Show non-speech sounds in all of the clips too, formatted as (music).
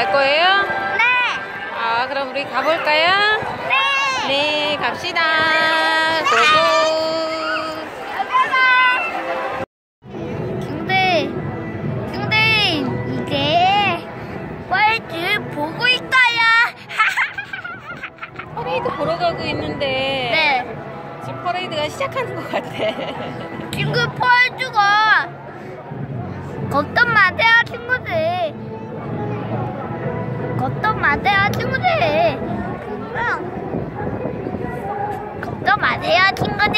갈 거예요? 네. 아, 그럼 우리 가볼까요? 네. 네, 갑시다. 고고. 근데 근데 이제 월드 보고 있어요. (laughs) 퍼레이드 보러 가고 있는데 네. 지금 퍼레이드가 시작하는 것 같아. 친구 펄주가 걱정 마세요 친구들 걱정 마세요 친구들 걱정 마세요 친구들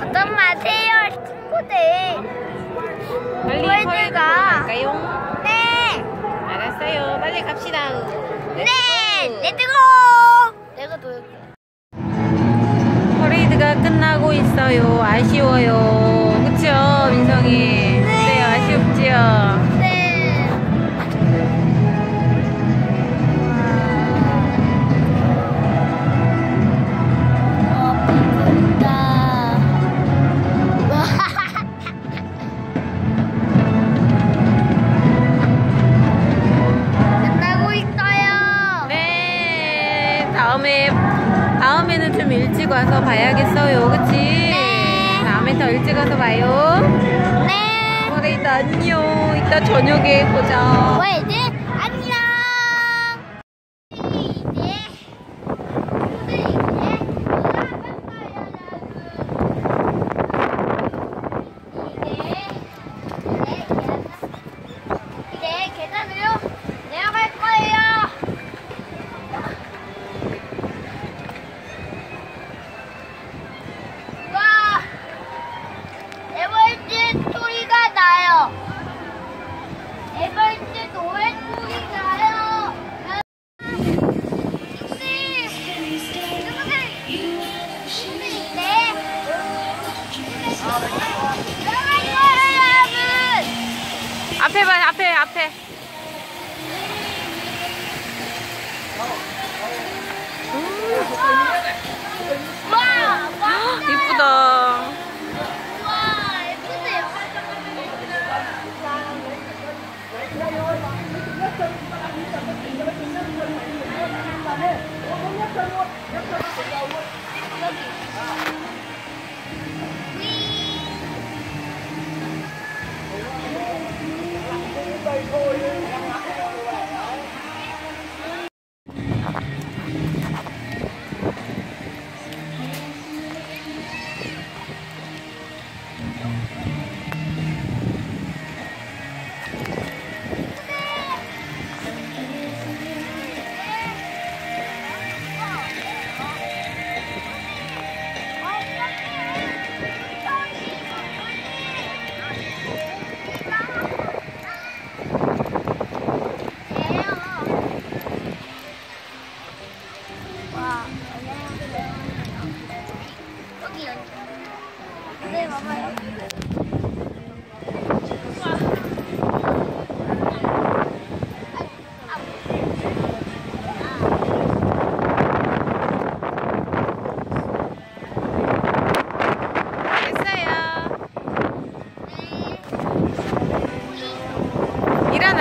걱정 마세요 친구들 갈까요? 네 알았어요. 빨리 갑시다. 네, 렛츠고! 내가 도 퍼레이드가 끝나고 있어요. 아쉬워요. 와서 봐야겠어요. 그치? 네. 다음에 더 일찍 와서 봐요. 네. 퍼레이드 안녕. 이따 저녁에 보자. 왜이 앞에 봐, 앞에, 앞에. 와, 와, 이쁘다.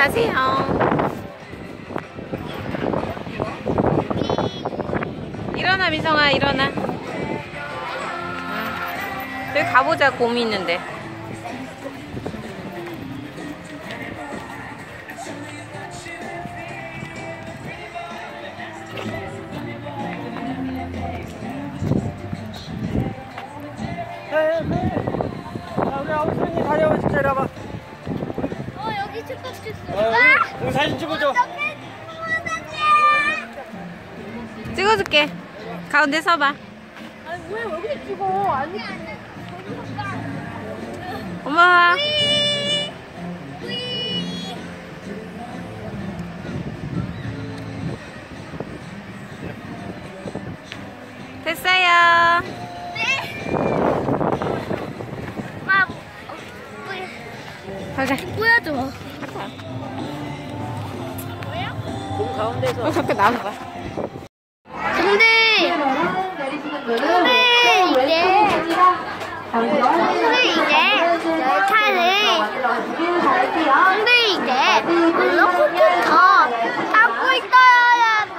일어나세요. 일어나, 민성아, 일어나. 응. 여기 가보자, 곰이 있는데. 자, 우리 아버님 다리 한번 직접 해봐. 어, 축복주 있어. 어, 우리 사진 찍어줘. 찍어줄게. 가운데 서봐. 아니, 왜 여기 찍어? 아니, 엄마. 가자. 보여줘. 가자. 몸 가운데서. 어, 잠깐 나와봐. 근데. 근데 이제. 근데 이제 열차를. 근데 이제 블록코부터 닦고 있어요, 여러분.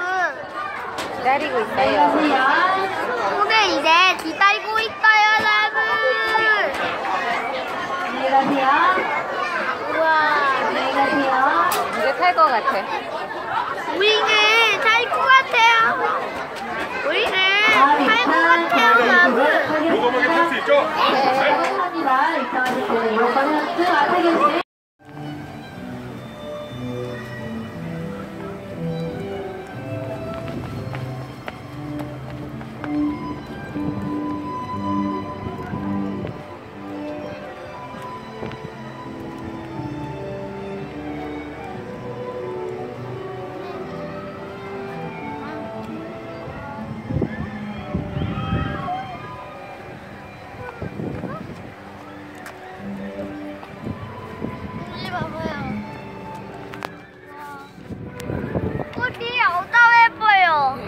기다리고 있어요. 근데 이제 기다리고 있어요, 여러분. 안녕하세요. 탈 것 같아. 우리는 살것 같아요. 우리는 살것 같아요, 여러분. 요거만 탈수 있죠? 감사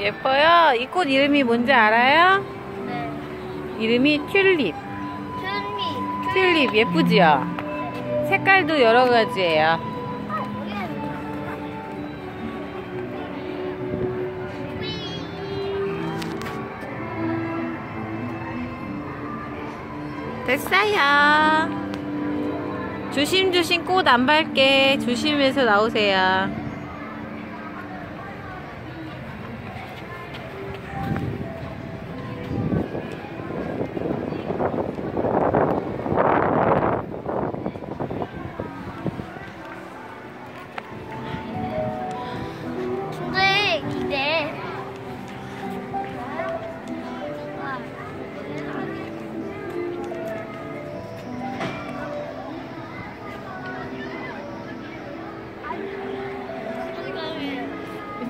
예뻐요? 이 꽃 이름이 뭔지 알아요? 네. 이름이 튤립. 준비. 튤립 예쁘지요? 색깔도 여러 가지예요. 됐어요. 조심조심 꽃 안 밟게 조심해서 나오세요.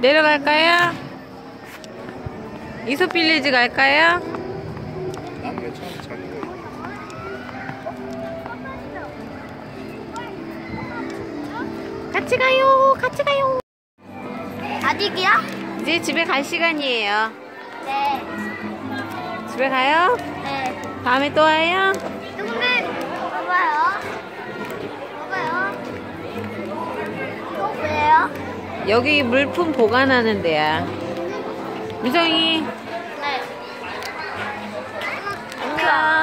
내려갈까요? 이소빌리지 갈까요? 같이 가요. 같이 가요. 아직이야? 이제 집에 갈 시간이에요. 네. 집에 가요? 네. 다음에 또 와요? 여기 물품 보관하는 데야. 미정이. 네. 안녕